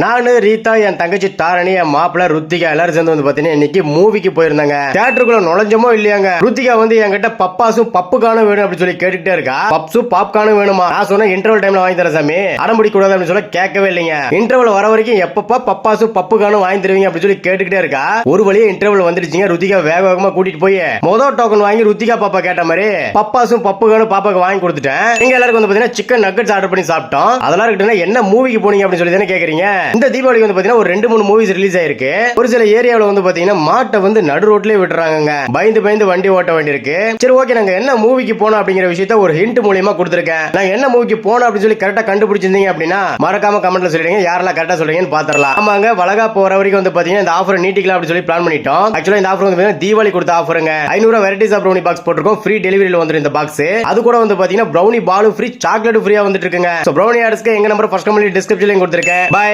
நானு ரீதா என் தங்கச்சி தாரணி என் மாப்பிள்ள ருத்திகா எல்லாரும் சேர்ந்து வந்து பாத்தீங்கன்னா இன்னைக்கு மூவிக்கு போயிருந்தாங்க. தியேட்டருக்குள்ள நுழைஞ்சமோ இல்லையாங்க. ருத்திகா வந்து என்கிட்ட பப்பாசும் பப்புக்கானும் வேணும் அப்படின்னு சொல்லி கேட்டுக்கிட்டே இருக்கா. பப்ஸும் பாப்கானும் வேணுமா? நான் சொன்ன இன்டர்வல் டைம்ல வாங்கி தரேன் சாமி. அடம்பிடி கூடாது அப்படின்னு சொல்ல கேட்கவே இல்லைங்க. இன்டர்வல் வர வரைக்கும் எப்பப்பா பப்பாசும் பப்புக்கானும் வாங்கி தருவீங்க அப்படின்னு சொல்லி கேட்டுக்கிட்டே இருக்கா. ஒரு வழியே இன்டர்வல் வந்துருச்சுங்க ருத்திகா வேக வேகமா கூட்டிட்டு போய் மொதல் டோக்கன் வாங்கி ருத்திகா பாப்பா கேட்ட மாதிரி பப்பாசும் பப்புக்கானும் பாப்பாக்கு வாங்கி கொடுத்துட்டேன். நீங்க எல்லாருக்கும் வந்து பாத்தீங்கன்னா சிக்கன் நக்கட்ஸ் ஆர்டர் பண்ணி சாப்பிட்டோம். அதெல்லாம் இருக்கட்டும் என்ன மூவிக்கு போனீங்க அப்படின்னு சொல்லி தானே கேக்குறீங்க? இந்த தீபாவளி வந்து பாத்தீங்கன்னா ஒரு ரெண்டு மூணு மூவிஸ் ரிலீஸ் ஆயிருக்கு. ஒரு சில ஏரியாவில் வந்து பாத்தீங்கன்னா மாட்டை வந்து நடு ரோட்லயே விட்டுறாங்க பயந்து பயந்து வண்டி ஓட்ட வேண்டியிருக்கு. சரி ஓகே நாங்க என்ன மூவிக்கு போனோம் அப்படிங்கிற விஷயத்த ஒரு ஹிண்ட் மூலியமா கொடுத்துருக்கேன். நான் என்ன மூவிக்கு போனோம் அப்படின்னு சொல்லி கரெக்டா கண்டுபிடிச்சிருந்தீங்க அப்படின்னா மறக்காம கமெண்ட்ல சொல்லிடுங்க. யாரெல்லாம் கரெக்டா சொல்றீங்கன்னு பாத்திரலாம் ஆமாங்க வளகா போற வரைக்கும் வந்து பாத்தீங்கன்னா இந்த ஆஃபர் நீட்டிக்கலாம் அப்படின்னு சொல்லி பிளான் பண்ணிட்டோம். ஆக்சுவலா இந்த ஆஃபர் வந்து பாத்தீங்கன்னா தீபாவளி கொடுத்த ஆஃபருங்க ஐநூறு வெரைட்டிஸ் ஆஃப் ப்ரௌனி பாக்ஸ் போட்டிருக்கோம். ஃப்ரீ டெலிவரியில் வந்துடும் இந்த பாக்ஸ் அது கூட வந்து பாத்தீங்கன்னா ப்ரௌனி பாலும் ஃப்ரீ சாக்லேட் ஃப்ரீயா வந்துட்டு இருக்குங்க. ஸோ ப்ரௌனி ஆர்ட்ஸ்க்கு எங்க நம்பர் ஃபர்ஸ்ட் கம்பெனி டிஸ்கிரிப்ஷன்லையும் கொடுத்துருக்கேன். பை